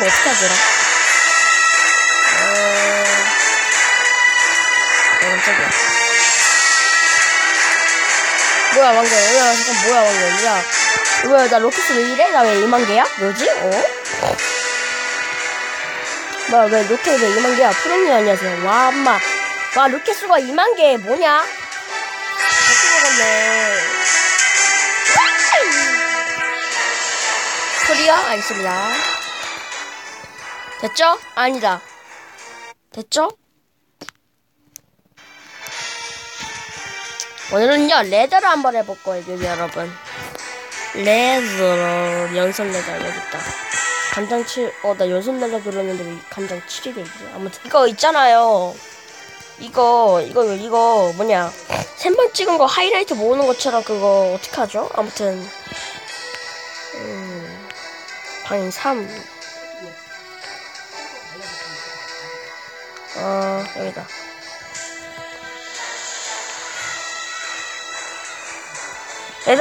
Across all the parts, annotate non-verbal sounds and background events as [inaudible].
거 어떻게 하더라? 어... 어, 깜짝이야. 뭐야, 왕자. 야, 잠깐, 뭐야, 왕자. 야. 뭐야, 나 로켓스 왜 이래? 나 왜 2만 개야? 뭐지? 어? 뭐야, 왜 로켓 왜 2만 개야? 프로님 안녕하세요. 와, 엄마. 와, 로켓 수가 2만 개. 뭐냐? 다시 먹었네. 소리요? 알겠습니다. 됐죠? 아니다. 됐죠? 오늘은요, 레더를 한번 해볼 거예요, 여러분. 레더, 연속 레더, 있다. 간장 7, 어, 나 연속 레더 들었는데 왜 간장 7이 되지? 아무튼, 이거 있잖아요. 이거, 이거, 이거, 뭐냐. 샘번 찍은 거 하이라이트 모으는 것처럼 그거 어떡하죠? 아무튼, 음, 방 3. 어, 여기다.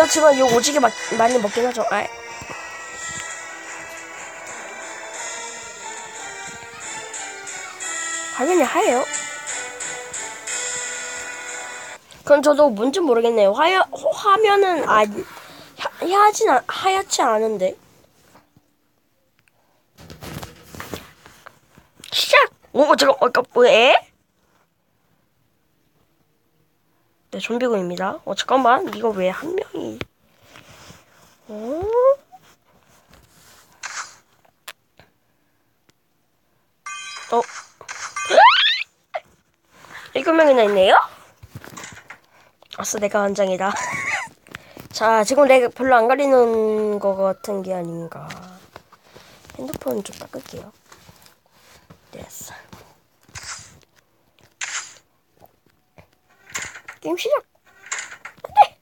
치면 이거 오지게 막, 많이 먹긴 하죠. 아 화면이 하얘요? 그럼 저도 뭔지 모르겠네요. 화, 화면은 아, 하, 하진, 않- 하얗지 않은데. 시작! 오, 잠깐, 어, 까 왜? 네, 좀비군입니다. 어, 잠깐만. 이거 왜 한 명이. 어? 어? [laughs] 일곱 명이나 있네요? 아싸, 내가 완장이다. [laughs] 자, 지금 내가 별로 안 가리는 것 같은 게 아닌가. 핸드폰 좀 닦을게요. 됐어. 게임 시작. 안돼.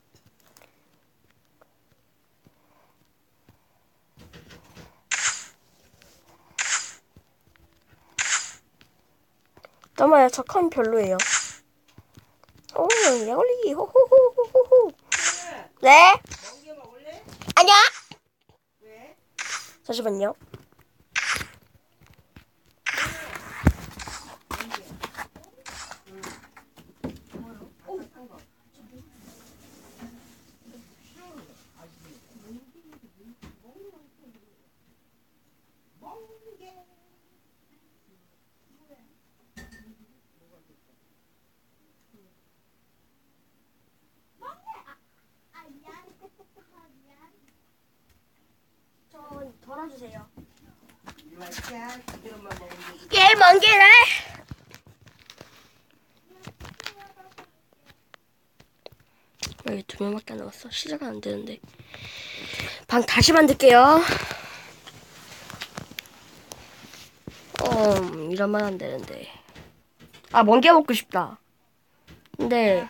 잠깐만요. 저컨 별로예요. 오, 약올리기. 호호호호호호. 네? 아니야. 잠시만요. 예, 먼 길에. 왜두 명밖에 안 남았어? 시작은 안 되는데. 방 다시 만들게요. 어, 이러면 안 되는데. 아, 먼게 먹고 싶다. 근데.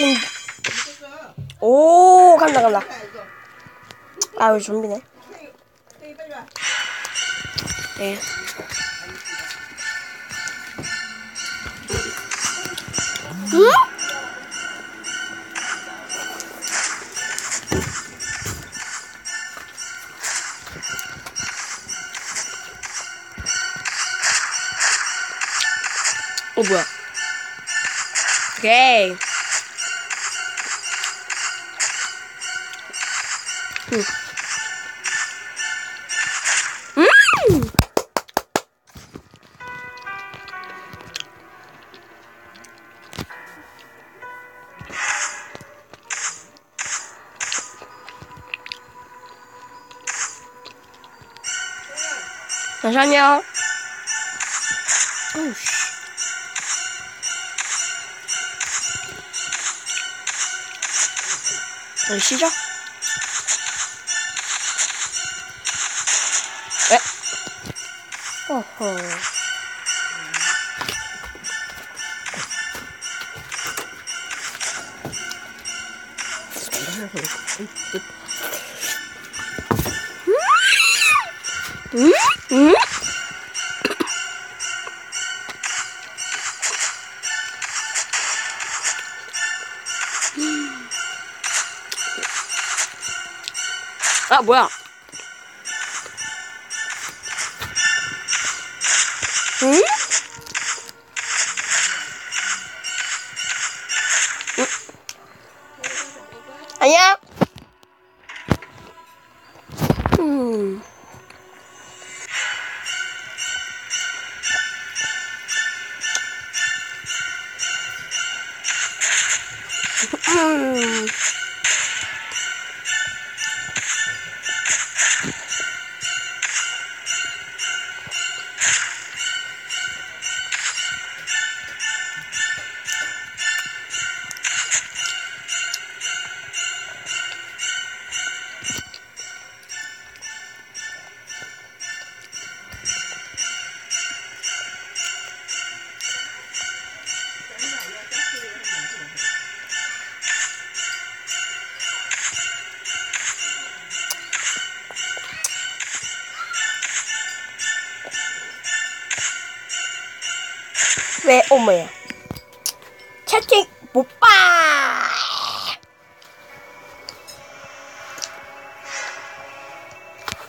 며칠 오 간다 간다. 아 우리 좀비네? 네. 응? 어 뭐야? 오케이 응. 음! 잠시만요. 어우, 씨. 어디 시죠? 에? 어허. 음? 음? 아 뭐야? 응? 왜 어머야? 채팅 못 봐!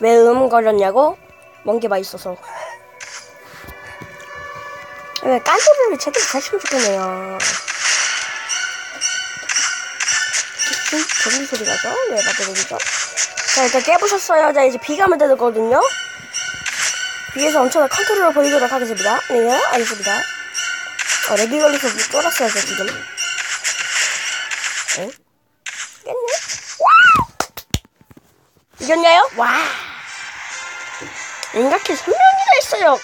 왜 음거렸냐고? 먼게 맛있어서. 왜 깐소리를 제대로 하시면 좋겠네요. 무슨 소리 가죠? 왜 맞아보이죠? 자 일단 깨보셨어요? 자 이제 비가 오면 되거든요. 위에서 엄청난 컨트롤을 보이도록 하겠습니다. 네 알겠습니다 어, 렉이 걸려서 못 쫄았어요, 저 지금. 응? 깼네? 와! 이겼나요? 와! 인각해 3명이나 했어요.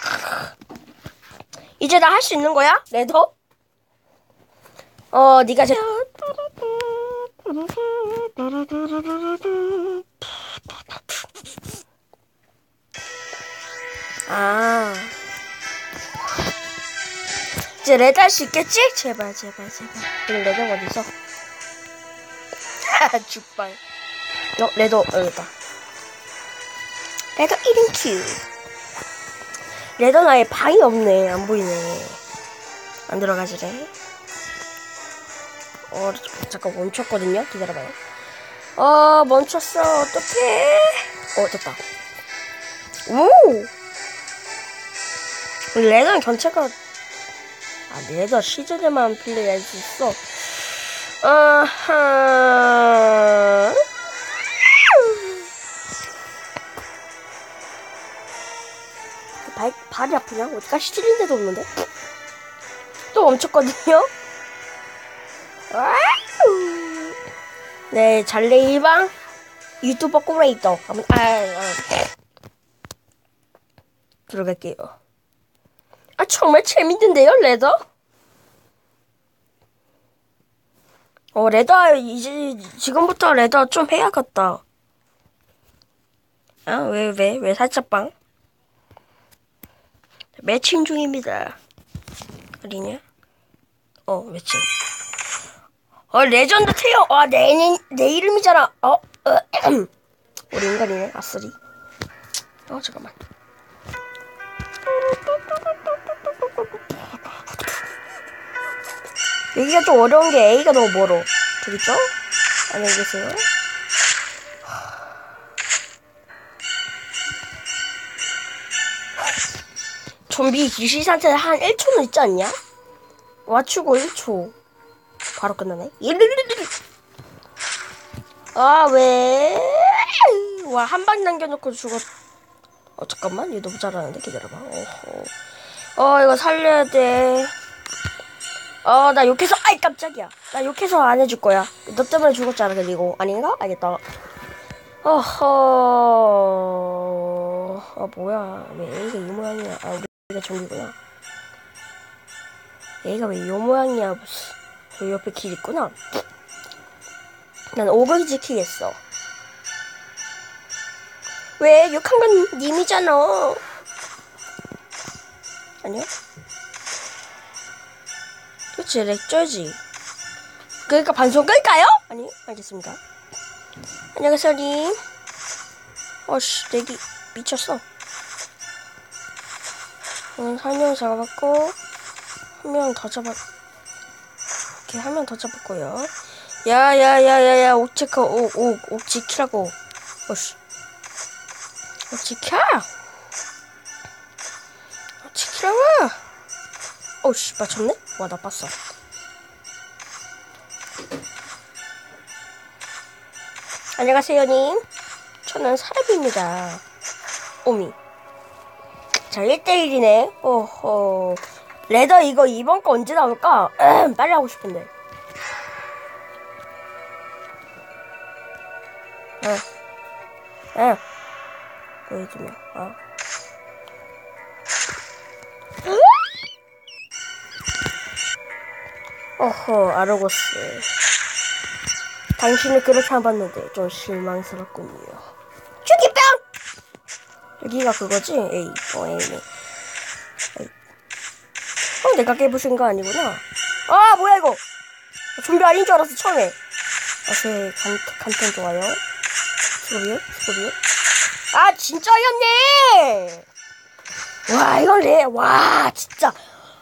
이제 나 할 수 있는 거야? 레더? 어, 니가 제... 아... 이제 레드 할 수 있겠지? 제발 제발 제발. 이거 레드 어디서? 하 죽발. 어 레드 여기다. 레드 1인 큐. 레드는 아예 방이 없네. 안 보이네. 안 들어가지래. 어 잠깐 멈췄거든요? 기다려봐요. 어 멈췄어. 어떡해. 어 됐다. 오! 레드는 전체가 아, 내가 시즌에만 플레이할 수 있어. 아하. 발, 발이 아프냐? 어디가 시즌인 데도 없는데? 또 멈췄거든요? 네, 잘레이방 유튜버 꼬레이터. 아, 아. 들어갈게요. 아 정말 재밌는데요 레더? 어 레더 이제 지금부터 레더 좀 해야겠다. 아 왜 왜 왜 살짝빵? 매칭 중입니다. 어디냐? 어 매칭. 어 레전드 태어! 와내 내 이름이잖아. 어, 어 우리 인간이네 아쓰리 어 잠깐만 여기가 좀 어려운 게 A가 너무 멀어. 저기죠? 안녕히 계세요. 좀비 귀신 상태 한 1초는 있지 않냐? 맞추고 1초. 바로 끝나네. 아, 왜? 와, 한 방 남겨놓고 죽었. 어, 잠깐만. 얘 너무 잘하는데? 기다려봐. 어허. 어, 이거 살려야 돼. 어, 나 욕해서, 아이, 깜짝이야. 나 욕해서 안 해줄 거야. 너 때문에 죽었잖아, 그리고. 아닌가? 알겠다. 어허. 아, 뭐야. 왜 A가 이 모양이야. 아, 우리가 좀비구나. A가 왜 이 모양이야. 저 옆에 길 있구나. 난 오글 지키겠어. 왜? 욕한 건 님이잖아. 아니요? 그치, 렉쩌지. 그러니까 방송 끌까요? 아니, 알겠습니다. 안녕하세요, 님. 어씨, 내기 미쳤어. 오늘 한명 잡았고, 한 명 더 잡았, 이렇게 한 명 더 잡았고요. 야, 야, 야, 야, 야, 옥 체크, 옥, 옥, 옥 지키라고. 어씨. 옥 지켜! 옥 지키라고! 어씨, 맞췄네? 와, 나빴어. 안녕하세요, 님. 저는 사람입니다. 오미. 자, 1대1이네. 오호. 레더 이거 이번 거 언제 나올까? 음, [clears throat] 빨리 하고 싶은데. 응. 응. 보여주면, 어. 어허, 아르고스. 당신을 그렇게 안 봤는데 좀 실망스럽군요. 주기병! 여기가 그거지? 에이, 어, 에이네. 에이. 어, 내가 깨부신 거 아니구나. 아, 뭐야, 이거! 좀비 아닌 줄 알았어, 처음에. 오케이, 간, 간편 좋아요. 수고비요? 수고비요? 아, 진짜였네! 와, 이건 레, 와, 진짜.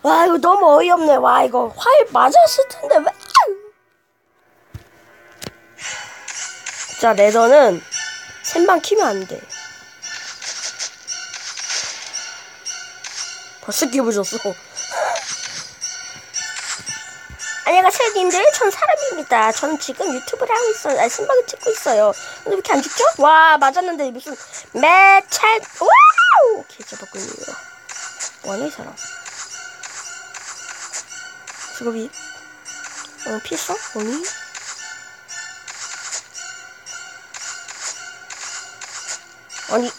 와, 이거 너무 어이없네. 와, 이거 활 맞았을 텐데, 왜? 자, 레더는 샘만 키면 안 돼. 벌써 기부셨어. 안녕하세요, 님들. 전 사람입니다. 전 지금 유튜브를 하고 있어요. 아니, 신방을 찍고 있어요. 근데 왜 이렇게 안 죽죠? 와, 맞았는데 무슨 매찰, 와우! 개잡았군요. 뭐하냐, 이 사람. 수고비. 어, 피했어? 아니? 아니.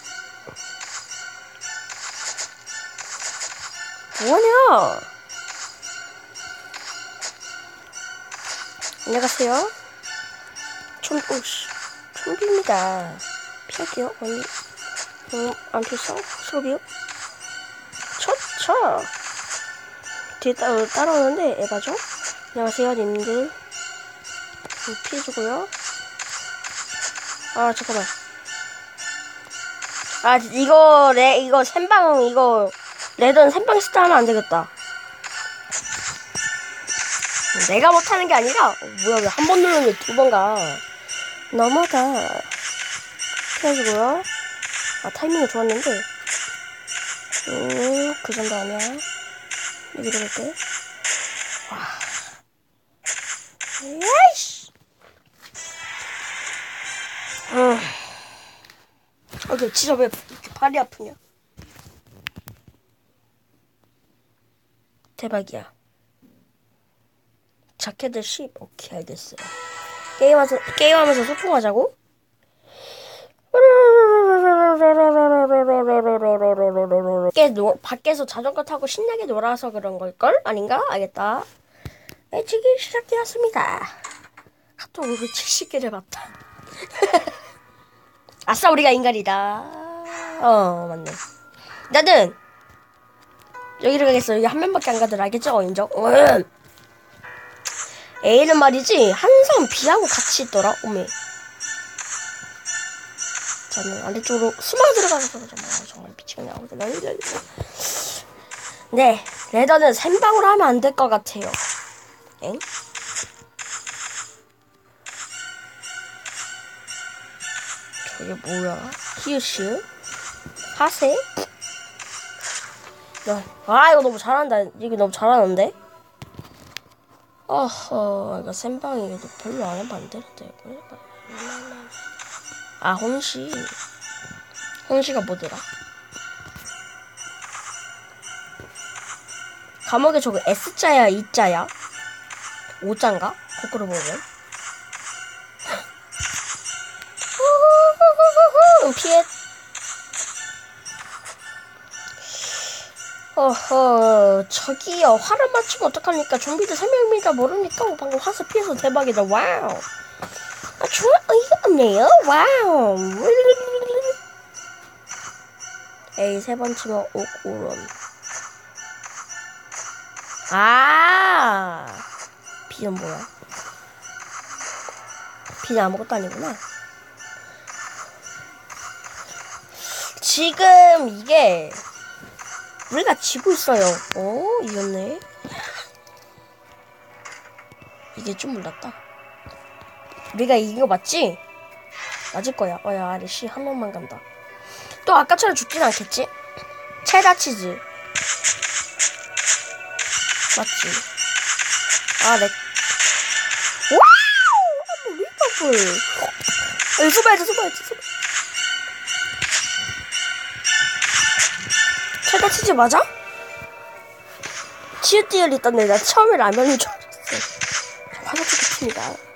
뭐하냐? 안녕하세요. 좀, 오씨. 좀비입니다. 피할게요. 아니. 음, 안 피했어? 수고비요? 쳐, 쳐. 뒤에 따, 따라오는데 에바죠? 안녕하세요, 님들. 음, 피해주고요. 아, 잠깐만. 아 이거 레 이거 샘방 이거 레던 샘방 스타 하면 안 되겠다. 내가 못하는 게 아니라 어, 뭐야 왜 한 번 누르면 두 번 가. 너무하다. 피해주고요. 아 타이밍이 좋았는데. 음그 정도 아니야. 여기로 갈게. 와. 야이씨. 음. 오케이, 진짜 왜 이렇게 발이 아프냐? 대박이야. 자켓을 10. 오케이, 알겠어요. 게임하면서, 게임하면서 소통하자고? 밖에 노, 밖에서 자전거 타고 신나게 놀아서 그런 걸걸? 아닌가? 알겠다. 일찍이 시작되었습니다. 얼굴 70개를 봤다. 아싸 우리가 인간이다. 어 맞네. 나는 여기로 가겠어. 여기 한 명밖에 안 가더라. 알겠죠? 인정? 응. A는 말이지 항상 B하고 같이 있더라. 오메. 저는 아래쪽으로 숨어 들어가서 정말 정말 미치겠네. 네, 레더는 샘방으로 하면 안 될 것 같아요. 엥? 저게 뭐야? 히읗이? 하세? 야, 아 이거 너무 잘한다. 이거 너무 잘하는데? 어허, 이거 샘방이 별로 안 되는데. 아, 혼시. 혼시가 뭐더라? 감옥에 저거 S자야, E자야? O자인가? 거꾸로 보면. 피해. 어허, 저기요. 화를 맞추면 어떡합니까? 좀비들 3명입니다. 모르니까 방금 화살 피해서 대박이다. 와우. 아, 정말 어이가 없네요. 와우. 에이, 세번 치면 옥, 오론. 아, B는 뭐야? B는 아무것도 아니구나. 지금 이게 우리가 지고 있어요. 오, 이겼네. 이게 좀 몰랐다. 우리가 이긴 거 맞지? 맞을 거야. 어, 야, 아리씨 한 명만 간다. 또 아까처럼 죽진 않겠지? 체다 치즈. 맞지? 아, 내. 와우! 한번 리퍼블. 어, 수바야지, 수바야지, 수바. 체다 치즈 맞아? 치읓디엘 있던데 나 처음에 라면인 줄 알았어. 화장실 끝입니다.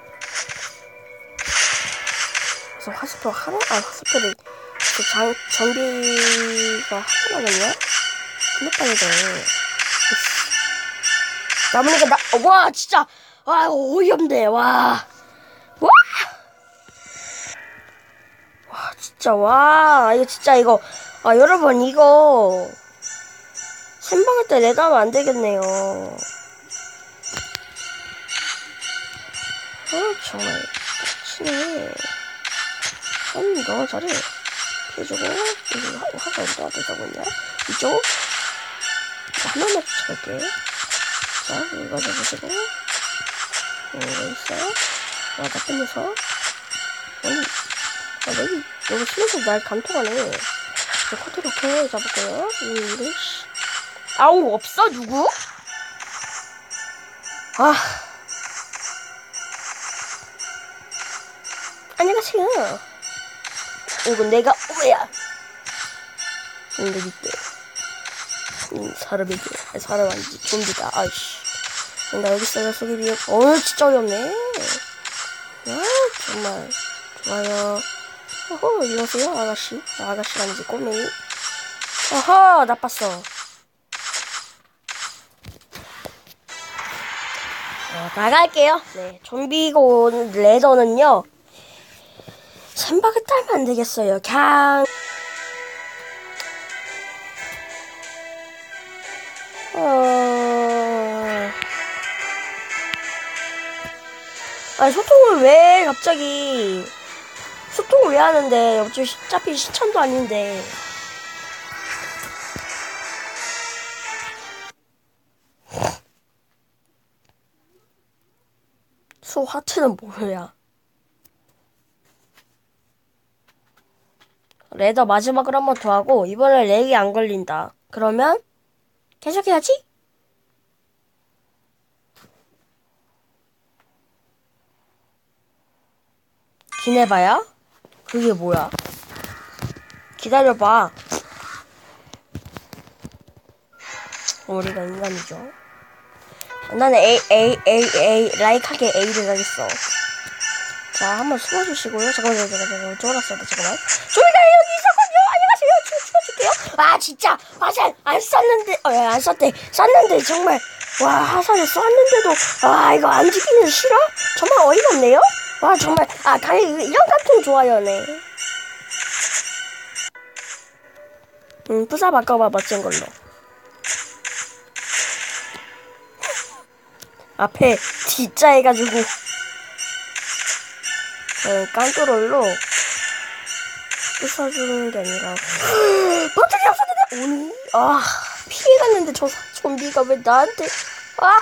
화스표 하나, 아, 화스표를, 그 장, 전기가 하나거든요? 돼. 남으니까 나, 어, 와, 진짜, 와, 어이없네, 와. 와! 와, 진짜, 와, 이거 진짜 이거, 아, 여러분, 이거, 샘방할 때 내다면 안 되겠네요. 아, 정말, 치네. 음, 너무 잘해. 해주고, 이거 화- 화가 어디다 되다 보냐? 이쪽? 하나만 쫓아갈게. 자, 이거 잡으시고. 이거 있어요. 와, 나쁜 녀석. 아니, 아, 여기, 여기 숨어서 날 감통하네. 저 커트 이렇게 잡을게요. 이, 이거, 씨. 아우, 없어, 누구? 아. 안녕하세요. 이거 내가 오야. 근데 이때 이 사람에게 아니, 사람 아니지 좀비다. 아이씨. 나 여기 있어요 속이 비어. 어 진짜 어렵네. 아 정말 좋아요. 어허 이러세요 아가씨. 아가씨 아니지 꼬맹이. 어허 나빴어. 어, 나갈게요. 네 좀비고 레더는요. 샘박을 따면 안 되겠어요. 그냥 어... 아니 소통을 왜 갑자기 소통을 왜 하는데 어차피 시천도 아닌데 소 하트는 뭐야? 레더 마지막으로 한 번 더 하고 이번에 렉이 안 걸린다. 그러면 계속해야지. 기내봐야? 그게 뭐야? 기다려봐. 우리가 인간이죠. 나는 A, A, A, A, 라이크하게 A를 가겠어. 자, 한번 숨어주시고요. 잠깐만요, 잠깐만요. 쫄았어요, 잠깐만. 조이가 여기 있었군요. 안녕하세요. 춤 추어줄게요. 아, 진짜. 화살 안 쐈는데, 어, 안 쐈대. 쐈는데, 정말. 와, 화살을 쐈는데도, 아, 이거 안 지키는 싫어? 정말 어이가 없네요? 와, 정말. 아, 당연히 이런 같은 좋아요, 네. 음, 부사 바꿔봐, 멋진 걸로. 앞에 D자 해가지고. 어, 깡뚜롤로 부숴주는 게 아니라 [gasps] 버튼이 없었는데 오니 아 피해갔는데 저 좀비가 왜 나한테 아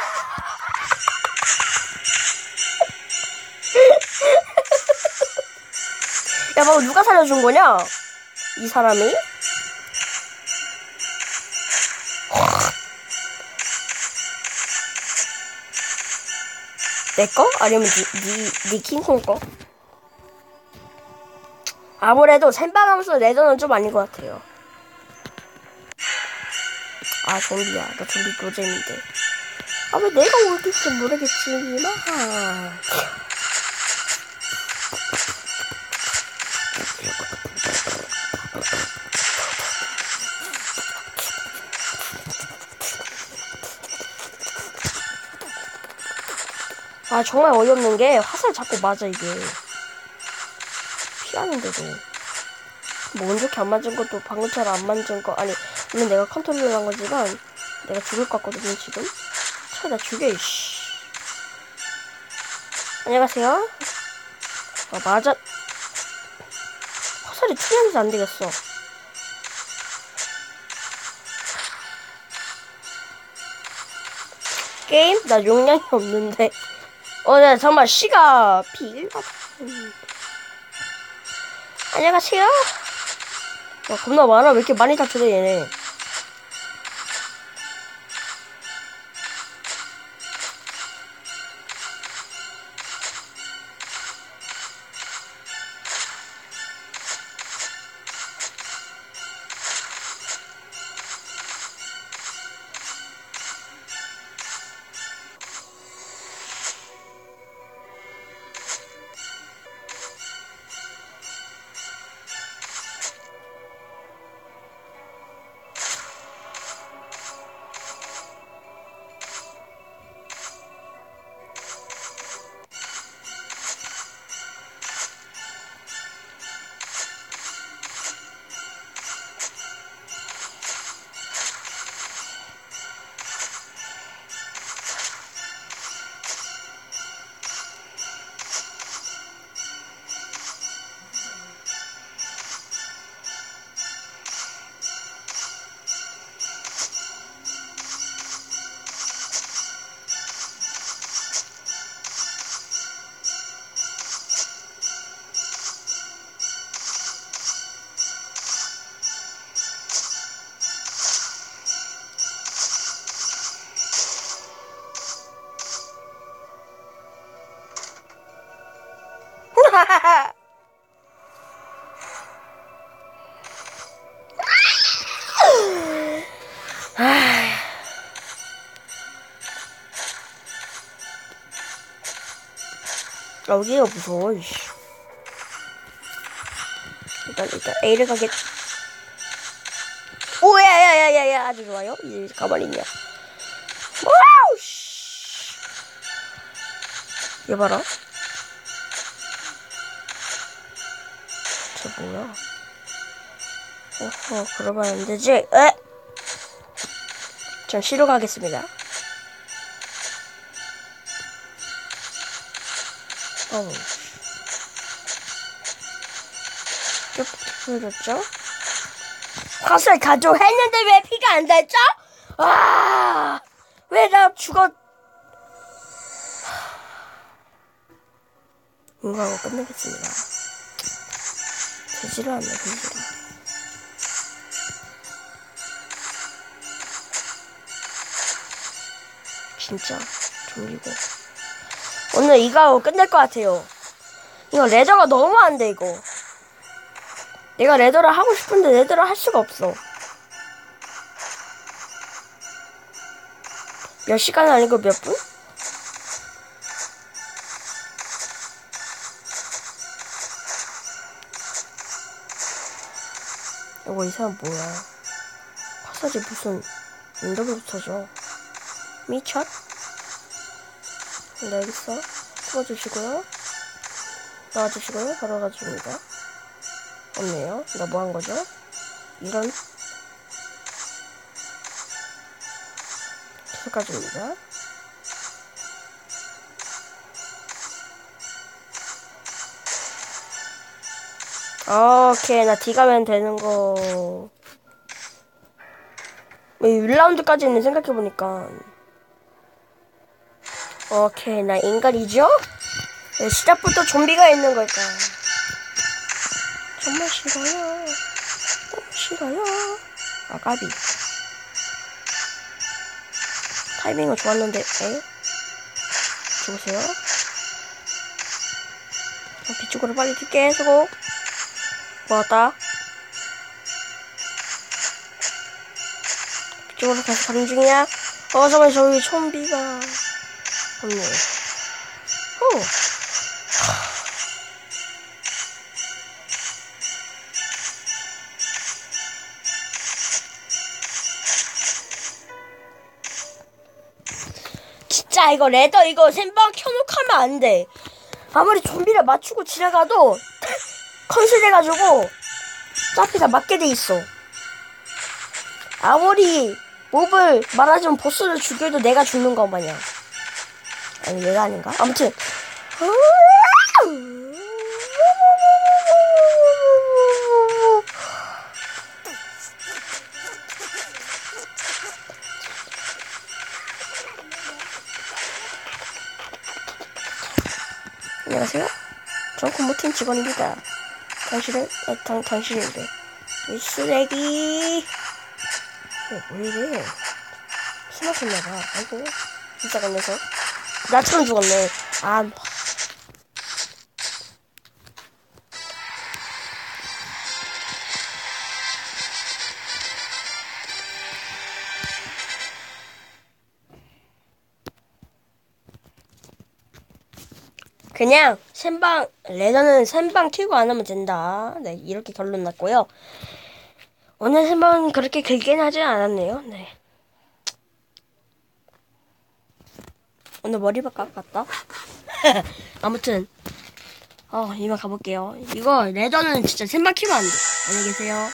[laughs] 야, 뭐 누가 살려준 거냐? 이 사람이? [gasps] 내 거? 아니면 니, 니, 니 킹콩 거? 아무래도 샘방하면서 레전은 좀 아닌 것 같아요. 아, 좀비야. 나 좀비 노잼인데. 아, 왜 내가 올릴지 모르겠지만. 아, 정말 어이없는 게 화살 자꾸 맞아, 이게. 피하는데도. 뭐, 운 좋게 안 맞은 것도 방금처럼 안 맞은 거. 아니, 물론 내가 컨트롤을 한 거지만, 내가 죽을 것 같거든요, 지금. 차나 죽여 이씨 안녕하세요 아 맞아 화살이 투명해서 안 되겠어 게임? 나 용량이 없는데 어, 네, 정말 시가 비일가 음. 안녕하세요. 와 겁나 많아. 왜 이렇게 많이 다쳐져 얘네 여기가 무서워 이씨. 일단 일단 A를 가겠 오 야 야 야 야 야 아주 좋아요 이제 가만히 있냐 와우 씨. 얘 봐라 저 뭐야 어허 그러면 안 되지 에? 전 쉬러 가겠습니다 어우 쭉 보여줬죠? 화살 가져했는데 왜 피가 안 됐죠? 와! 왜나 죽었... 이거 하고 끝내겠습니다. 되지를 않네, 되지를. 진짜 좀비고. 오늘 이거 하고 끝낼 것 같아요. 이거 레저가 너무 안 돼, 이거. 내가 레더를 하고 싶은데 레더를 할 수가 없어. 몇 시간 아니고 몇 분? 이거 이 사람 뭐야? 화살이 무슨 인덕을 붙어져? 미쳤? 네, 여기 있어. 풀어주시고요. 나와주시고요. 바로 가줍니다. 없네요. 나 뭐 한 거죠? 이런 계속 가줍니다. 오케이, 나 D 가면 되는 거. 1라운드까지는 생각해보니까. 오케이, 나 인간이죠? 네, 시작부터 좀비가 있는 걸까? 정말 싫어요. 너무 싫어요. 아, 까비. 타이밍은 좋았는데, 에? 죽으세요. 비쪽으로 빨리 뛸게, 수고. 모았다. 비쪽으로 다시 가는 중이야. 어, 잠깐만, 저기 좀비가. 없네. 오. 진짜 이거 레더 이거 샘방 켜놓고 하면 안 돼. 아무리 좀비를 맞추고 지나가도 컨셉해가지고 어차피 다 맞게 돼 있어. 아무리 몹을 말하자면 보스를 죽여도 내가 죽는 거 마냥. 아니 얘가 아닌가? 아무튼 안녕하세요. 전 공무팀 직원입니다. 당신은 어, 당 당신인데 이 쓰레기. 어, 왜 이래? 술 마셨나봐. 아이고 진짜 걸려서 나처럼 죽었네. 아. 그냥 샘방 레더는 샘방 튀고 안 하면 된다. 네 이렇게 결론 났고요. 오늘 샘방은 그렇게 길게는 하지 않았네요. 네. 오늘 머리밖에 깎았다. [laughs] 아무튼 어 이만 가볼게요. 이거 레더는 진짜 샘방 키면 안 돼. 안녕히 계세요.